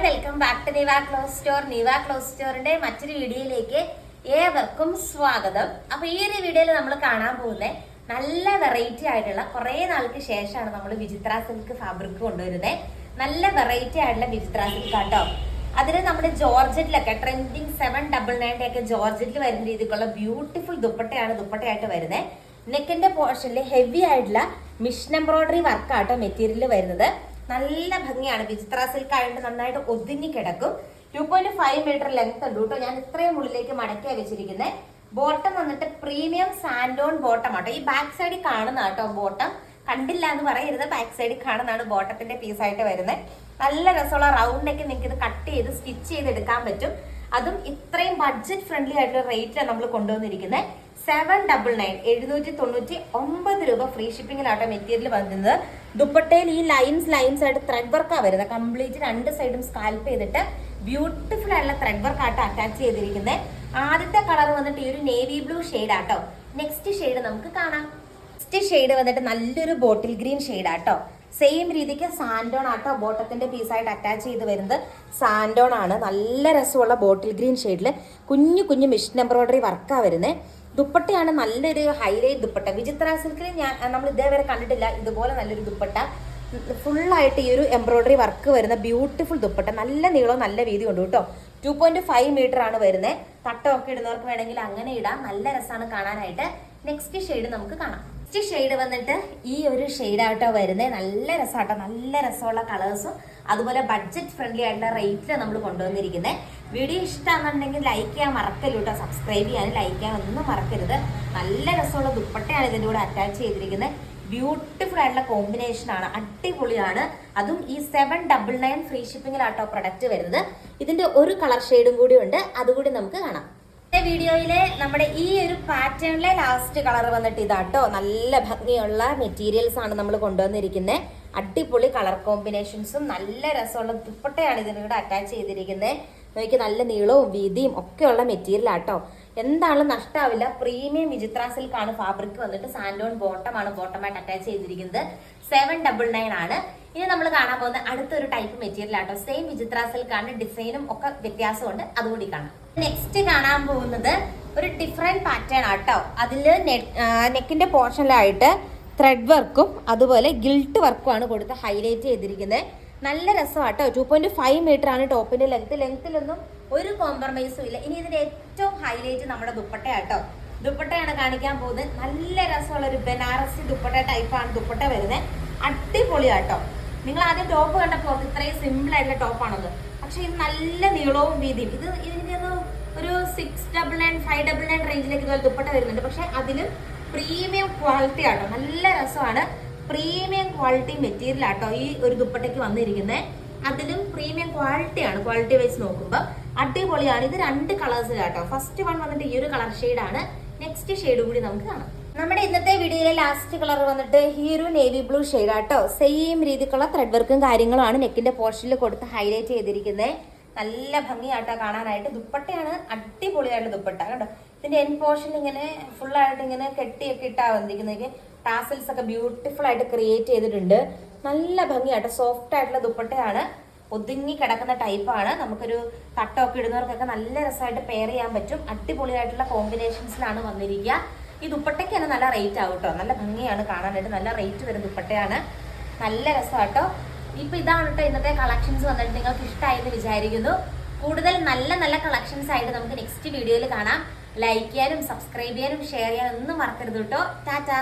Welcome back to Niva clothes store Niva clothes സ്റ്റോറിന്റെ മറ്റൊരു വീഡിയോയിലേക്ക് ഏവർക്കും സ്വാഗതം. അപ്പൊ ഈ ഒരു വീഡിയോയിൽ നമ്മൾ കാണാൻ പോകുന്നത് നല്ല വെറൈറ്റി ആയിട്ടുള്ള കുറെ നാൾക്ക് ശേഷമാണ് നമ്മൾ വിചിത്ര സിൽക്ക് ഫാബ്രിക് കൊണ്ടുവരുന്നത്. നല്ല വെറൈറ്റി ആയിട്ടുള്ള വിചിത്ര സിൽക്ക് കേട്ടോ അതിന് നമ്മുടെ ജോർജറ്റിലൊക്കെ ട്രെൻഡിങ് സെവൻ ഡബിൾ നയന്റെ ഒക്കെ ജോർജറ്റിൽ വരുന്ന രീതിക്കുള്ള ബ്യൂട്ടിഫുൾ ദുപ്പട്ടയാണ് ദുപ്പട്ടയായിട്ട് വരുന്നത്. നെക്കിന്റെ പോർഷനിൽ ഹെവി ആയിട്ടുള്ള മിഷൻ എംബ്രോയിഡറി വർക്കാട്ടോ മെറ്റീരിയൽ വരുന്നത്. നല്ല ഭംഗിയാണ്. വിചിത്ര സിൽക്ക് ആയതുകൊണ്ട് നന്നായിട്ട് ഒതുങ്ങി കിടക്കും. Two point five metre length ഉണ്ട് കേട്ടോ ഞാൻ ഇത്രയും ഉള്ളിലേക്ക് മടക്കിയാണ് വെച്ചിരിക്കുന്നത് ബോട്ടം വന്നിട്ട് പ്രീമിയം സാൻഡോൺ ബോട്ടം ആട്ടോ. ഈ ബാക്ക് സൈഡിൽ കാണുന്ന കേട്ടോ ബോട്ടം കണ്ടില്ല എന്ന് പറയരുത്. ബാക്ക് സൈഡിൽ കാണുന്നതാണ് ബോട്ടത്തിന്റെ പീസായിട്ട് വരുന്നത് നല്ല രസമുള്ള റൗണ്ട് ഒക്കെ നിങ്ങൾക്ക് ഇത് കട്ട് ചെയ്ത് സ്റ്റിച്ച് ചെയ്ത് എടുക്കാൻ പറ്റും. അതും ഇത്രയും ബഡ്ജറ്റ് ഫ്രണ്ട്ലി ആയിട്ടുള്ള റേറ്റിലാണ് നമ്മൾ കൊണ്ടുവന്നിരിക്കുന്നത് സെവൻ ഡബിൾ നയൻ എഴുന്നൂറ്റി തൊണ്ണൂറ്റി ഒമ്പത് രൂപ ഫ്രീ ഷിപ്പിങ്ങിലാട്ടോ മെറ്റീരിയൽ വരുന്നത് ദുപ്പട്ടയിൽ ഈ ലൈൻസ് ലൈൻസ് ആയിട്ട് ത്രെഡ് വർക്കാണ് വരുന്നത്. കംപ്ലീറ്റ് രണ്ട് സൈഡും സ്കാൽപ്പ് ചെയ്തിട്ട് ബ്യൂട്ടിഫുൾ ആയിട്ടുള്ള ത്രെഡ് വർക്ക് ആട്ടോ അറ്റാച്ച് ചെയ്തിരിക്കുന്നത് ആദ്യത്തെ കളർ വന്നിട്ട് ഈ ഒരു നേവി ബ്ലൂ ഷെയ്ഡ് ആട്ടോ. നെക്സ്റ്റ് ഷെയ്ഡ് നമുക്ക് കാണാം. നെക്സ്റ്റ് ഷെയ്ഡ് വന്നിട്ട് നല്ലൊരു ബോട്ടിൽ ഗ്രീൻ ഷെയ്ഡ് ആട്ടോ. സെയിം രീതിക്ക് സാൻഡോൺ ആട്ടോ ബോട്ടത്തിന്റെ പീസായിട്ട് അറ്റാച്ച് ചെയ്ത് വരുന്നത്. സാൻഡോൺ ആണ്. നല്ല രസമുള്ള ബോട്ടിൽ ഗ്രീൻ ഷെയ്ഡിൽ കുഞ്ഞു കുഞ്ഞു മിഷൻ എംബ്രോയിഡറി വർക്കാണ് വരുന്നത് ദുപ്പട്ടയാണ് നല്ലൊരു ഹൈലൈറ്റ് ദുപ്പട്ട. വിചിത്ര സിൽക്കിൽ ഞാൻ നമ്മൾ ഇതേവരെ കണ്ടിട്ടില്ല. ഇതുപോലെ നല്ലൊരു ദുപ്പട്ട. ഫുള്ളായിട്ട് ഈ ഒരു എംബ്രോയ്ഡറി വർക്ക് വരുന്ന ബ്യൂട്ടിഫുൾ ദുപ്പട്ട. നല്ല നീളവും നല്ല വീതി ഉണ്ട് കേട്ടോ. ടു പോയിന്റ് ഫൈവ് മീറ്റർ ആണ് വരുന്നത്. തട്ടമൊക്കെ ഇടുന്നവർക്ക് വേണമെങ്കിൽ അങ്ങനെ ഇടാം. നല്ല രസമാണ് കാണാനായിട്ട്. നെക്സ്റ്റ് ഷെയ്ഡ് നമുക്ക് കാണാം. നെക്സ്റ്റ് ഷെയ്ഡ് വന്നിട്ട് ഈ ഒരു ഷെയ്ഡായിട്ടോ വരുന്നത് നല്ല രസമാട്ടോ നല്ല രസമുള്ള കളേഴ്സും അതുപോലെ ബഡ്ജറ്റ് ഫ്രണ്ട്ലി ആയിട്ടുള്ള റേറ്റിലാണ് നമ്മൾ കൊണ്ടുവന്നിരിക്കുന്നത് വീഡിയോ ഇഷ്ടമാണെന്നുണ്ടെങ്കിൽ ലൈക്ക് ചെയ്യാൻ മറക്കല്ലോ കേട്ടോ. സബ്സ്ക്രൈബ് ചെയ്യാൻ ലൈക്ക് ചെയ്യാൻ ഒന്നും മറക്കരുത്. നല്ല രസമുള്ള ദുപ്പട്ടയാണ് ഇതിന്റെ കൂടെ അറ്റാച്ച് ചെയ്തിരിക്കുന്നത് ബ്യൂട്ടിഫുൾ ആയിട്ടുള്ള കോമ്പിനേഷൻ ആണ്. അടിപൊളിയാണ്. അതും ഈ സെവൻ ഡബിൾ നയൻ ഫ്രീ ഷിപ്പിംഗിലാട്ടോ പ്രൊഡക്റ്റ് വരുന്നത്. ഇതിന്റെ ഒരു കളർ ഷെയ്ഡും കൂടി ഉണ്ട്. അതുകൂടി നമുക്ക് കാണാം. വീഡിയോയിലെ നമ്മുടെ ഈ ഒരു പാറ്റേണിലെ ലാസ്റ്റ് കളർ വന്നിട്ട് ഇതാട്ടോ നല്ല ഭംഗിയുള്ള മെറ്റീരിയൽസ് ആണ് നമ്മൾ കൊണ്ടുവന്നിരിക്കുന്നത് അടിപൊളി കളർ കോമ്പിനേഷൻസും നല്ല രസമുള്ള ദുപ്പട്ടയാണ് ഇതിനോട് അറ്റാച്ച് ചെയ്തിരിക്കുന്നത് നോക്കി നല്ല നീളവും വീതിയും ഒക്കെയുള്ള മെറ്റീരിയൽ ആട്ടോ എന്താണെങ്കിലും നഷ്ടാവില്ല. പ്രീമിയം വിചിത്ര സിൽക്ക് ആണ് ഫാബ്രിക് വന്നിട്ട് സാൻഡോൺ ബോട്ടം ആണ് ബോട്ടമായിട്ട് അറ്റാച്ച് ചെയ്തിരിക്കുന്നത്. സെവൻ ഡബിൾ നയൻ ആണ്. ഇനി നമ്മൾ കാണാൻ പോകുന്ന അടുത്തൊരു ടൈപ്പ് മെറ്റീരിയൽ ആട്ടോ. സെയിം വിചിത്ര സിൽക്ക് ആണ് ഡിസൈനും ഒക്കെ വ്യത്യാസമുണ്ട്. അതുകൂടി കാണാം. നെക്സ്റ്റ് കാണാൻ പോകുന്നത് ഒരു ഡിഫറെന്റ് പാറ്റേൺ ആട്ടോ. അതിൽ നെക്കിന്റെ പോർഷനിലായിട്ട് ത്രെഡ് വർക്കും അതുപോലെ ഗിൽട്ട് വർക്കും ആണ് കൊടുത്ത് ഹൈലൈറ്റ് ചെയ്തിരിക്കുന്നത്. നല്ല രസമാട്ടോ. ടു പോയിന്റ് ഫൈവ് മീറ്റർ ആണ് ടോപ്പിന്റെ ലെങ്ത് ലെങ്ത്തിലൊന്നും ഒരു കോംപ്രമൈസും ഇല്ല. ഇനി ഇതിന്റെ ഏറ്റവും ഹൈലൈറ്റ് നമ്മുടെ ദുപ്പട്ടയാട്ടോ ദുപ്പട്ടയാണ് കാണിക്കാൻ പോകുന്നത്. നല്ല രസമുള്ള ഒരു ബനാറസി ദുപ്പട്ട ടൈപ്പാണ് ദുപ്പട്ട വരുന്നത് അടിപൊളിയാട്ടോ നിങ്ങൾ ആദ്യം ടോപ്പ് കണ്ടപ്പോൾ ഇത്രയും സിമ്പിൾ ആയിട്ടുള്ള ടോപ്പാണത് പക്ഷെ ഇത് നല്ല നീളവും വീതിയും. ഇത് ഇതിന്റെ ഒരു six double nine five double nine റേഞ്ചിലേക്ക് ഇതുപോലെ ദുപ്പട്ട വരുന്നുണ്ട്. പക്ഷെ അതിലും പ്രീമിയം ക്വാളിറ്റി ആട്ടോ. നല്ല രസമാണ്. പ്രീമിയം ക്വാളിറ്റി മെറ്റീരിയൽ ആട്ടോ ഈ ഒരു ദുപ്പട്ടയ്ക്ക് വന്നിരിക്കുന്നത് അതിലും പ്രീമിയം ക്വാളിറ്റിയാണ് ക്വാളിറ്റി വൈസ് നോക്കുമ്പോൾ അടിപൊളിയാണ്. ഇത് രണ്ട് കളേഴ്സ് കളേഴ്സിലാട്ടോ ഫസ്റ്റ് വൺ വന്നിട്ട് ഈ ഒരു കളർ ഷെയ്ഡാണ് നെക്സ്റ്റ് ഷെയ്ഡ് കൂടി നമുക്ക് കാണാം. നമ്മുടെ ഇന്നത്തെ വീഡിയോയിലെ ലാസ്റ്റ് കളർ വന്നിട്ട് ഒരു നേവി ബ്ലൂ ഷെയ്ഡാട്ടോ സെയിം രീതിക്കുള്ള ത്രെഡ് വർക്കും കാര്യങ്ങളുമാണ് നെക്കിന്റെ പോർഷനിൽ കൊടുത്ത് ഹൈലൈറ്റ് ചെയ്തിരിക്കുന്നത് നല്ല ഭംഗിയാട്ടോ കാണാനായിട്ട്. ദുപ്പട്ടയാണ് അടിപൊളിയായിട്ട് ദുപ്പട്ട കേട്ടോ ഇതിന്റെ എൻ പോർഷൻ ഇങ്ങനെ ഫുൾ ആയിട്ട് ഇങ്ങനെ കെട്ടിയൊക്കെ ഇട്ടാ വന്നിരിക്കുന്നത് ടാസൽസ് ഒക്കെ ബ്യൂട്ടിഫുൾ ആയിട്ട് ക്രിയേറ്റ് ചെയ്തിട്ടുണ്ട്. നല്ല ഭംഗിയാട്ടോ സോഫ്റ്റ് ആയിട്ടുള്ള ദുപ്പട്ടയാണ്. ഒതുങ്ങി കിടക്കുന്ന ടൈപ്പാണ് നമുക്കൊരു തട്ടമൊക്കെ ഇടുന്നവർക്കൊക്കെ നല്ല രസമായിട്ട് പെയർ ചെയ്യാൻ പറ്റും. അടിപൊളിയായിട്ടുള്ള കോമ്പിനേഷൻസിലാണ് വന്നിരിക്കുക. ഈ ദുപ്പട്ടയ്ക്ക് തന്നെ നല്ല റേറ്റ് ആവും കേട്ടോ നല്ല ഭംഗിയാണ് കാണാനായിട്ട്. നല്ല റേറ്റ് വരുന്ന ദുപ്പട്ടയാണ്. നല്ല രസമാട്ടോ ഇപ്പൊ ഇതാണ് കേട്ടോ ഇന്നത്തെ കളക്ഷൻസ് വന്നിട്ട് നിങ്ങൾക്ക് ഇഷ്ടമായി എന്ന് വിചാരിക്കുന്നു. കൂടുതൽ നല്ല നല്ല കളക്ഷൻസ് ആയിട്ട് നമുക്ക് നെക്സ്റ്റ് വീഡിയോയിൽ കാണാം. ലൈക്ക് ചെയ്യാനും സബ്സ്ക്രൈബ് ചെയ്യാനും ഷെയർ ചെയ്യാനും ഒന്നും മറക്കരുത് കേട്ടോ ടാറ്റാ